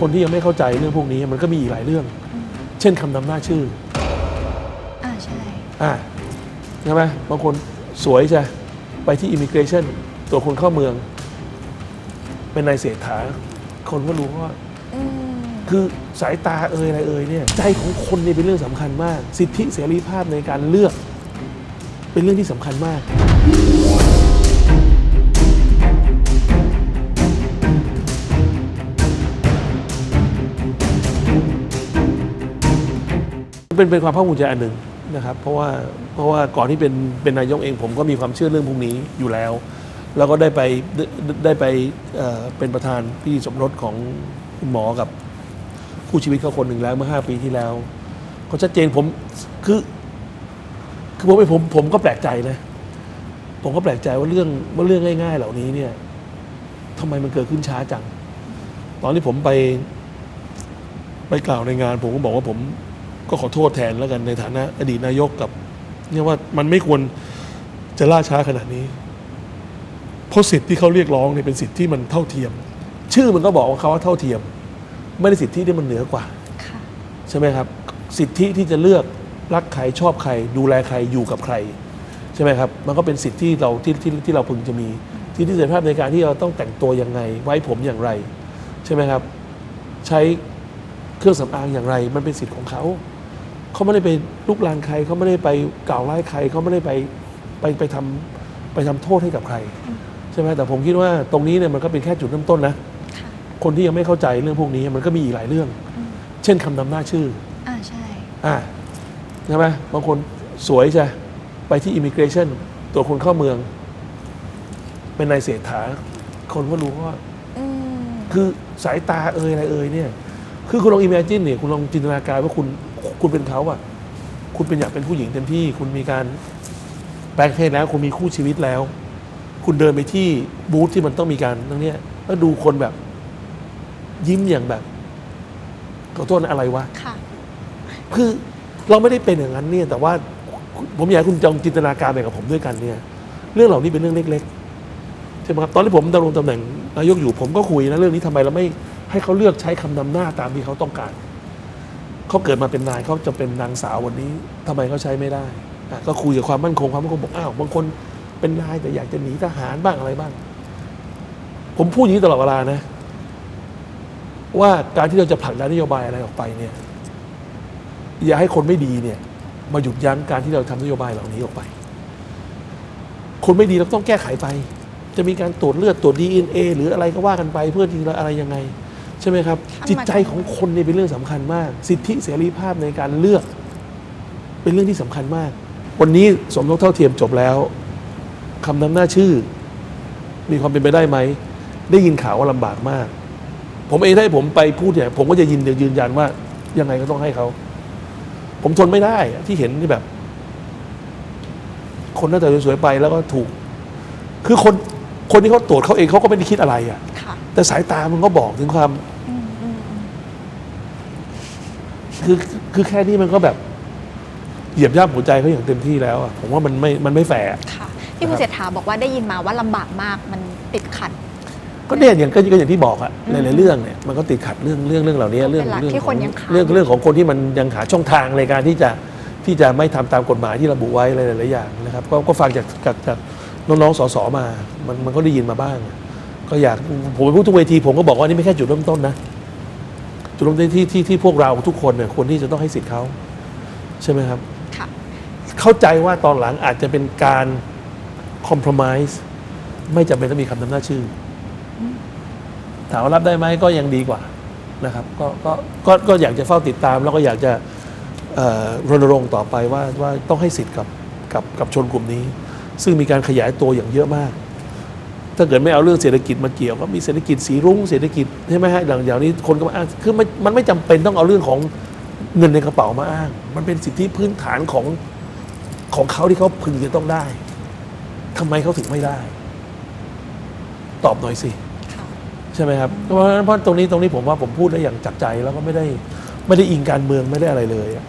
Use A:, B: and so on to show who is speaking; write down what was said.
A: คนที่ยังไม่เข้าใจเรื่องพวกนี้มันก็มีอีกหลายเรื่อง เช่นคำนำหน้าชื่อ
B: อ่าใช่
A: อ่าใช่ไหมบางคนสวยใช่ไปที่อิมิเกรชันตัวจคนเข้าเมือง เป็นนายเศรษฐา คนก็รู้ว่า
B: อืม
A: คือสายตาเอ่ยอะไรเอ่ยเนี่ยใจของคนเนี่ยเป็นเรื่องสำคัญมาก สิทธิเสรีภาพในการเลือก เป็นเรื่องที่สำคัญมาก เป็นเป็นความภาคภูมิใจอันหนึ่งนะครับ เพราะว่าเพราะว่าก่อนที่เป็นเป็นนายกเองผมก็มีความเชื่อเรื่องพวกนี้อยู่แล้ว แล้วก็ได้ไปได้ได้ไปเอ่อเป็นประธานพิธีสมรสของคุณหมอกับคู่ชีวิตเขาคนหนึ่งแล้วเมื่อ 5 ปีที่แล้วเขาชัดเจนผมคือคือผมผมผมก็แปลกใจนะ ผมก็แปลกใจว่าเรื่องว่าเรื่องง่าย ๆ เหล่านี้เนี่ยทำไมมันเกิดขึ้นช้าจัง ตอนที่ผมไป ไปกล่าวในงาน ผมก็บอกว่าผม ก็ขอโทษแทนแล้วกันในฐานะอดีตนายกกับเนี่ยว่ามันไม่ควรจะล่าช้าขนาดนี้ เพราะสิทธิ์ที่เขาเรียกร้องเนี่ยเป็นสิทธิ์ที่มันเท่าเทียม ชื่อมันก็บอกว่าเขาว่าเท่าเทียม ไม่ได้สิทธิที่มันเหนือกว่า
B: ค่ะ
A: ใช่ไหมครับ สิทธิที่จะเลือกรักใครชอบใคร ดูแลใครอยู่กับใครใช่ไหมครับ มันก็เป็นสิทธิที่เราที่ที่ที่เราพึงจะมีสิทธิเสรีภาพในการที่เราต้องแต่งตัวยังไง ไว้ผมอย่างไร ใช่ไหมครับ ใช้เครื่องสำอางอย่างไร มันเป็นสิทธิ์ของเขา เขาไม่ได้ไปลุกลานใครเขาไม่ได้ไปกล่าวร้ายใครเขาไม่ได้ไปไปไปทำไปทำโทษให้กับใคร ใช่ไหมแต่ผมคิดว่าตรงนี้เนี่ยมันก็เป็นแค่จุดเริ่มต้นนะ
B: ค่ะ
A: คนที่ยังไม่เข้าใจเรื่องพวกนี้มันก็มีอีกหลายเรื่อง เช่นคำนำหน้าชื่อ
B: อ่าใช่
A: อ่าใช่ไหมบางคนสวยใช่ไปที่อิมิเกรชันตัวจคนเข้าเมือง เป็นนายเศรษฐา คนก็รู้ว่า
B: อืม
A: คือสายตาเอ่ยอะไรเอ่ยเนี่ย คือคุณลองอิมเมจินเนี่ยคุณลองจินตนาการว่าคุณ คุณเป็นเขาอะคุณเป็นอยากเป็นผู้หญิงเต็มที่ คุณมีการแปลงเพศแล้ว คุณมีคู่ชีวิตแล้ว คุณเดินไปที่บูธที่มันต้องมีการตรงเนี้ยแล้วดูคนแบบ ยิ้มอย่างแบบขอโทษนะอะไรวะ
B: ค่ะ
A: คือเราไม่ได้เป็นอย่างนั้นเนี่ย แต่ว่าผมอยากให้คุณจองจินตนาการไปกับผมด้วยกันเนี่ย เรื่องเหล่านี้เป็นเรื่องเล็กๆใช่ไหมครับตอนที่ผมดำรงตำแหน่งนายกอยู่ผมก็คุยนะเรื่องนี้ทำไมเราไม่ให้เขาเลือกใช้คำนำหน้าตามที่เขาต้องการ เขาเกิดมาเป็นนายเขาจะเป็นนางสาววันนี้ทำไมเขาใช้ไม่ได้ก็คุยกับความมั่นคงความมั่นคงบอกอ้าวบางคนเป็นนายแต่อยากจะหนีทหารบ้างอะไรบ้าง ผมพูดอย่างนี้ตลอดเวลานะ ว่าการที่เราจะผลักดันนโยบายอะไรออกไปเนี่ยอย่าให้คนไม่ดีเนี่ย มาหยุดยั้งการที่เราทำนโยบายเหล่านี้ออกไป คนไม่ดีเราต้องแก้ไขไป จะมีการตรวจเลือดตรวจ DNA หรืออะไรก็ว่ากันไปเพื่อที่เราอะไรยังไง ใช่ไหมครับ
B: ทำมา
A: จิตใจของคนเนี่ยเป็นเรื่องสำคัญมาก สิทธิเสรีภาพในการเลือก เป็นเรื่องที่สำคัญมาก วันนี้สมรสเท่าเทียมจบแล้วคำนำหน้าชื่อ มีความเป็นไปได้ไหม ได้ยินข่าวว่าลำบากมาก ผมเองถ้าให้ผมไปพูดเนี่ยผมก็จะยินยืนยันว่า ยังไงก็ต้องให้เขา ผมทนไม่ได้อะที่เห็นที่แบบ คนหน้าตาสวยๆไปแล้วก็ถูก คือคน คนที่เขาตรวจเขาเองเขาก็ไม่ได้คิดอะไรอะ่ะ
B: ค่ะ
A: แต่สายตามันก็บอกถึงความ
B: อืมอืมอืม
A: คือคือแค่นี้มันก็แบบเหยียบย่ำหัวใจเขาอย่างเต็มที่แล้วอะผมว่ามันไม่มันไม่แฟร์
B: ค่ะ ที่คุณเศรษฐาบอกว่าได้ยินมาว่าลำบากมากมันติดขัด
A: ก็เนี่ยอย่างก็ก็อย่างที่บอกอะ
B: อืม
A: หลายๆเรื่องเนี่ยมันก็ติดขัดเรื่องเรื่องเรื่องเหล่านี้เรื่อง
B: เป็นหลัก
A: เรื่อง
B: ที่
A: ข
B: ค
A: อนง
B: ยังค้าง
A: เรื่องเรื่องของคนที่มันยังหาช่องทางในการที่จะที่จะไม่ทำตามกฎหมายที่ระบุไว้หลายๆอย่างนะครับก็ก็ฟังจากจากจาก น้องๆสสมา มันมันก็ได้ยินมาบ้าง ก็อยากผมไปพูดทุกเวที ผมก็บอกว่านี่ไม่แค่จุดเริ่มต้นนะ จุดเริ่มต้นที่ที่ที่พวกเราทุกคนเนี่ยควรที่จะต้องให้สิทธิ์เขาใช่ไหมครับ
B: ค่ะ
A: เข้าใจว่าตอนหลังอาจจะเป็นการคอม p r o m i s e ไม่จำเป็นต้องมีคำนำหน้าชื่ออถามว่ารับได้ไหมก็ยังดีกว่านะครับก็ก็ก็ก็อยากจะเฝ้าติดตาม แล้วก็อยากจะเอ่อรณรงค์ต่อไปว่าว่าต้องให้สิทธิ์กับกับกับชนกลุ่มนี้ ซึ่งมีการขยายตัวอย่างเยอะมาก ถ้าเกิดไม่เอาเรื่องเศรษฐกิจมาเกี่ยวก็มีเศรษฐกิจสีรุ้งเศรษฐกิจใช่ไหมฮะอย่างอย่างนี้คนก็มาอ้างคือมันมันไม่จำเป็นต้องเอาเรื่องของเงินในกระเป๋ามาอ้าง มันเป็นสิทธิพื้นฐานของของเขาที่เขาพึงจะต้องได้ทำไมเขาถึงไม่ได้ ตอบหน่อยสิใช่ไหมครับเพราะฉะนั้นเพราะตรงนี้ตรงนี้ผมว่าผมพูดได้อย่างจับใจแล้วก็ไม่ได้ไม่ได้อิงการเมืองไม่ได้อะไรเลยอะ